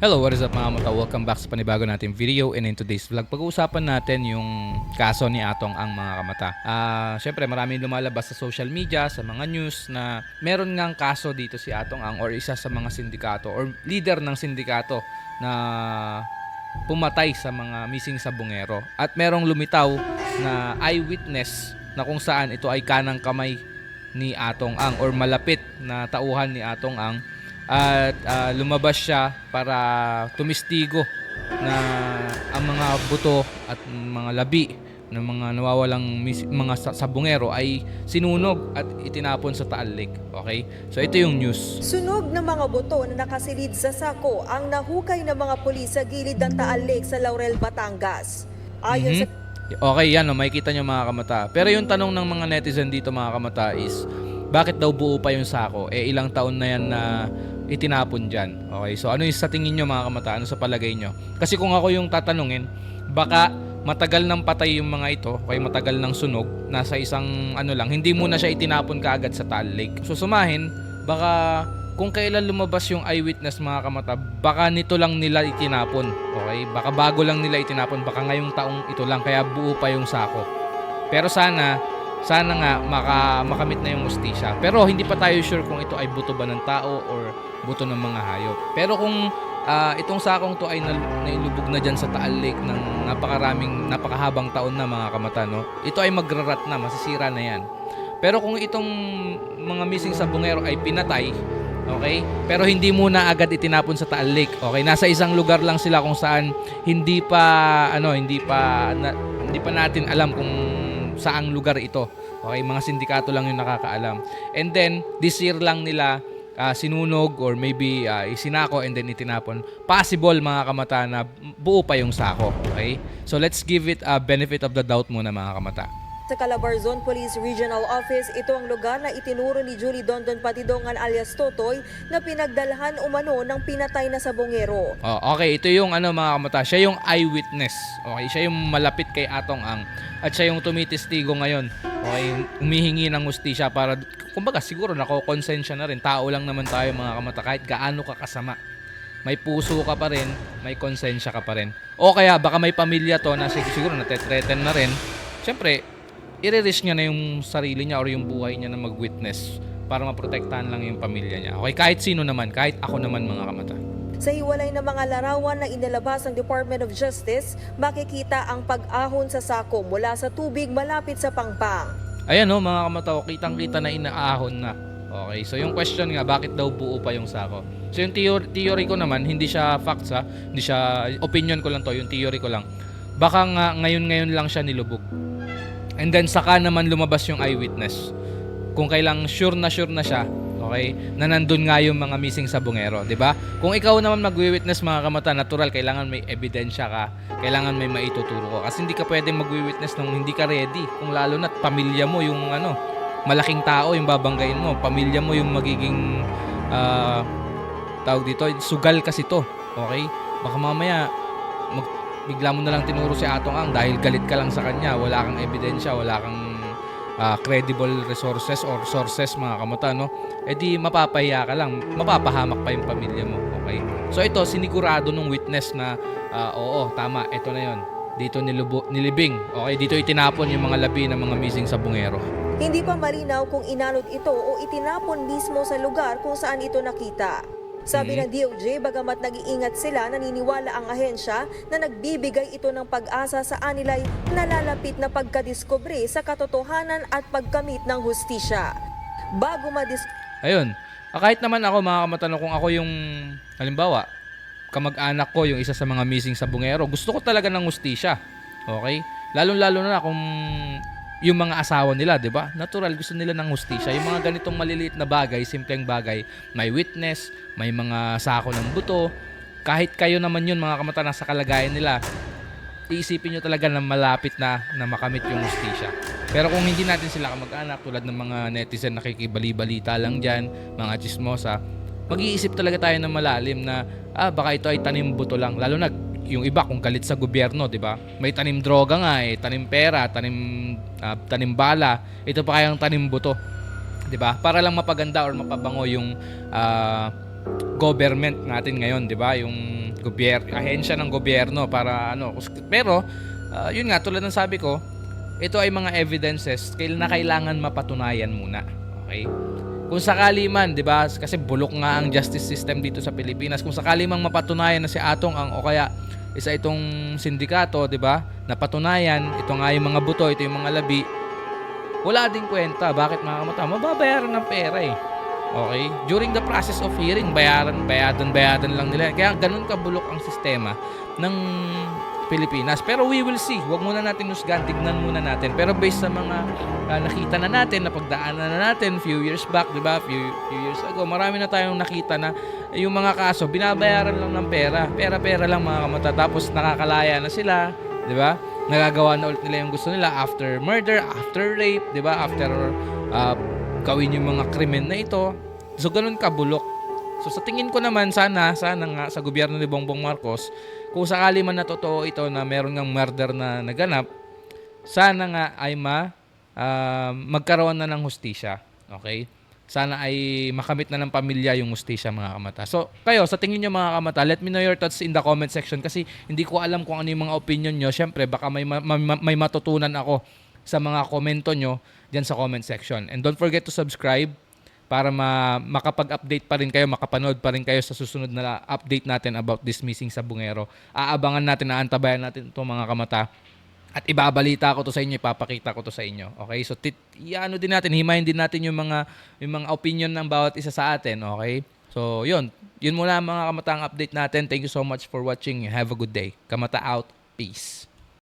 Hello, what is up mga mata? Welcome back sa panibago nating video and in today's vlog, pag-uusapan natin yung kaso ni Atong ang mga kamata. Ah, syempre marami lumalabas sa social media, sa mga news na meron ngang kaso dito si Atong ang or isa sa mga sindikato or leader ng sindikato na pumatay sa mga missing sa bungero. At merong lumitaw na eyewitness na kung saan ito ay kanang kamay ni Atong Ang or malapit na tauhan ni Atong Ang at ah, lumabas siya para tumistigo na ang mga buto at mga labi ng mga nawawalang mga sa- sabungero ay sinunog at itinapon sa Taal Lake. Okay? So ito yung news. Sunog ng mga buto na nakasilid sa sako ang nahukay ng mga pulis sa gilid ng Taal Lake sa Laurel, Batangas. Ayon sa Mhm. Okay, yan, no, makikita nyo mga kamata. Pero yung tanong ng mga netizen dito mga kamata is, bakit daw buo pa yung sako? Eh, ilang taon na yan na itinapon dyan. Okay, so ano yung sa tingin nyo mga kamata? Ano sa palagay nyo? Kasi kung ako yung tatanungin, baka matagal nang patay yung mga ito, okay, matagal nang sunog, nasa isang ano lang, hindi muna siya itinapon kaagad sa Taal Lake. So sumahin, baka kung kailan lumabas yung eyewitness mga kamata, baka nito lang nila itinapon. Okay? Baka bago lang nila itinapon, baka ngayong taong ito lang, kaya buo pa yung sako. Pero sana, sana nga maka, makamit na yung mustisya. Pero hindi pa tayo sure kung ito ay buto ba ng tao or buto ng mga hayop. Pero kung ah, itong sakong to ay nailubog na dyan sa Taal Lake ng napakaraming, napakahabang taon na mga kamata, no? Ito ay magrarat na, masisira na yan. Pero kung itong mga missing sa bungero ay pinatay, okay? Pero hindi muna agad itinapon sa Taal Lake, okay? Nasa isang lugar lang sila kung saan hindi pa ano, hindi pa na, hindi pa natin alam kung saang lugar ito. Okay, mga sindikato lang yung nakakaalam. And then this year lang nila ah, sinunog or maybe ah, isinako and then itinapon. Possible mga kamata na buo pa yung sako, okay? So let's give it a benefit of the doubt muna mga kamata. Sa Calabarzon Police Regional Office, ito ang lugar na itinuro ni Julie Dondon Patidongan alias Totoy na pinagdalhan umano ng pinatay na sabongero. Oh, okay, ito yung ano mga kamata, siya yung eyewitness. Okay, siya yung malapit kay Atong Ang at siya yung tumitistigo ngayon. Okay, humihingi ng hustisya para kumbaga siguro nako-konsensya na rin. Tao lang naman tayo mga kamata kahit gaano ka kasama. May puso ka pa rin, may konsensya ka pa rin. O kaya baka may pamilya to na sig- siguro natetreten na rin. Siyempre, i-risk niya na yung sarili niya or yung buhay niya na mag-witness para maprotektahan lang yung pamilya niya. Okay, kahit sino naman, kahit ako naman mga kamata. Sa hiwalay ng mga larawan na inilabas ng Department of Justice, makikita ang pag-ahon sa sako mula sa tubig malapit sa pangpang. Ayan no, mga kamataw, kitang-kita na inaahon na. Okay, so yung question nga, bakit daw buo pa yung sako? So yung theory, theory ko naman, hindi siya facts ha, hindi siya, opinion ko lang to, yung theory ko lang. Baka nga ngayon-ngayon lang siya nilubog. And then saka naman lumabas yung eyewitness. Kung kailang sure na sure na siya, okay, na nandun nga yung mga missing sa bungero, di ba? Kung ikaw naman magwi-witness mga kamata, natural, kailangan may ebidensya ka, kailangan may maituturo ka. Kasi hindi ka pwedeng magwi-witness nung hindi ka ready. Kung lalo na't pamilya mo yung ano, malaking tao yung babanggain mo, pamilya mo yung magiging ah, tawag dito, sugal kasi to. Okay? Baka mamaya mag, bigla mo na lang tinuro si Atong Ang dahil galit ka lang sa kanya, wala kang ebidensya, wala kang ah, credible resources or sources mga kamuta, no? Eh di mapapahiya ka lang, mapapahamak pa yung pamilya mo, okay? So ito, sinigurado nung witness na, ah, oo, tama, ito na yon dito nilubo, nilibing, okay? Dito itinapon yung mga labi ng mga missing sa bungero. Hindi pa malinaw kung inalot ito o itinapon mismo sa lugar kung saan ito nakita. Sabi Mhm. ng DOJ, bagamat nag-iingat sila, naniniwala ang ahensya na nagbibigay ito ng pag-asa sa anilay nalalapit na pagkadiskubre sa katotohanan at pagkamit ng hustisya. Bago madis Ayun. Ah, kahit naman ako mga kamatanong kung ako yung halimbawa, kamag-anak ko yung isa sa mga missing sa bungero, gusto ko talaga ng hustisya. Okay? Lalo-lalo na kung yung mga asawa nila, 'di ba? Natural gusto nila ng hustisya. Yung mga ganitong maliliit na bagay, simpleng bagay, may witness, may mga sako ng buto. Kahit kayo naman yun mga kamata nasa kalagayan nila, iisipin nyo talaga na malapit na na makamit yung hustisya. Pero kung hindi natin sila kamag-anak, tulad ng mga netizen nakikibali-balita lang dyan, mga chismosa, mag-iisip talaga tayo ng malalim na, ah, baka ito ay tanim buto lang. Lalo na yung iba kung galit sa gobyerno, di ba? May tanim droga nga eh, tanim pera, tanim, ah, tanim bala. Ito pa kayang tanim buto. Di ba? Para lang mapaganda or mapabango yung ah, government natin ngayon, di ba? Yung gobyerno, ahensya ng gobyerno para ano. Pero ah, yun nga tulad ng sabi ko, ito ay mga evidences na kailangan mapatunayan muna. Okay? Kung sakali man, 'di ba? Kasi bulok nga ang justice system dito sa Pilipinas. Kung sakali mang mapatunayan na si Atong ang o kaya isa itong sindikato, 'di ba? Napatunayan, ito nga yung mga buto, ito yung mga labi. Wala ding kwenta. Bakit mga kamata? Mababayaran ng pera eh. Okay? During the process of hearing, bayaran, bayadan, bayadan lang nila. Kaya ganun kabulok ang sistema ng Pilipinas. Pero we will see. Huwag muna natin husgan, tignan muna natin. Pero based sa mga ah, nakita na natin, napagdaanan na natin few years back, di ba? Few, few years ago, marami na tayong nakita na yung mga kaso, binabayaran lang ng pera. Pera-pera lang mga kamata. Tapos nakakalaya na sila, di ba? Nagagawa na ulit nila yung gusto nila after murder, after rape, di ba? After ah, gawin yung mga krimen na ito. So, ganun kabulok. So, sa tingin ko naman, sana, sana nga sa gobyerno ni Bongbong Marcos, kung sakali man na totoo ito na meron ng murder na naganap, sana nga ay ma, ah, magkaroon na ng hustisya. Okay? Sana ay makamit na ng pamilya yung hustisya mga kamata. So, kayo, sa tingin nyo mga kamata, let me know your thoughts in the comment section kasi hindi ko alam kung ano yung mga opinion nyo. Siyempre, baka may, ma- ma- may matutunan ako sa mga komento nyo dyan sa comment section. And don't forget to subscribe para ma- makapag-update pa rin kayo, makapanood pa rin kayo sa susunod na update natin about this missing sa Bungero. Aabangan natin, naantabayan natin itong mga kamata. At ibabalita ko to sa inyo, ipapakita ko to sa inyo. Okay? So, tit- iano din natin, himayin din natin yung mga, yung mga opinion ng bawat isa sa atin. Okay? So, yun. Yun muna ang mga kamatang update natin. Thank you so much for watching. Have a good day. Kamata out. Peace.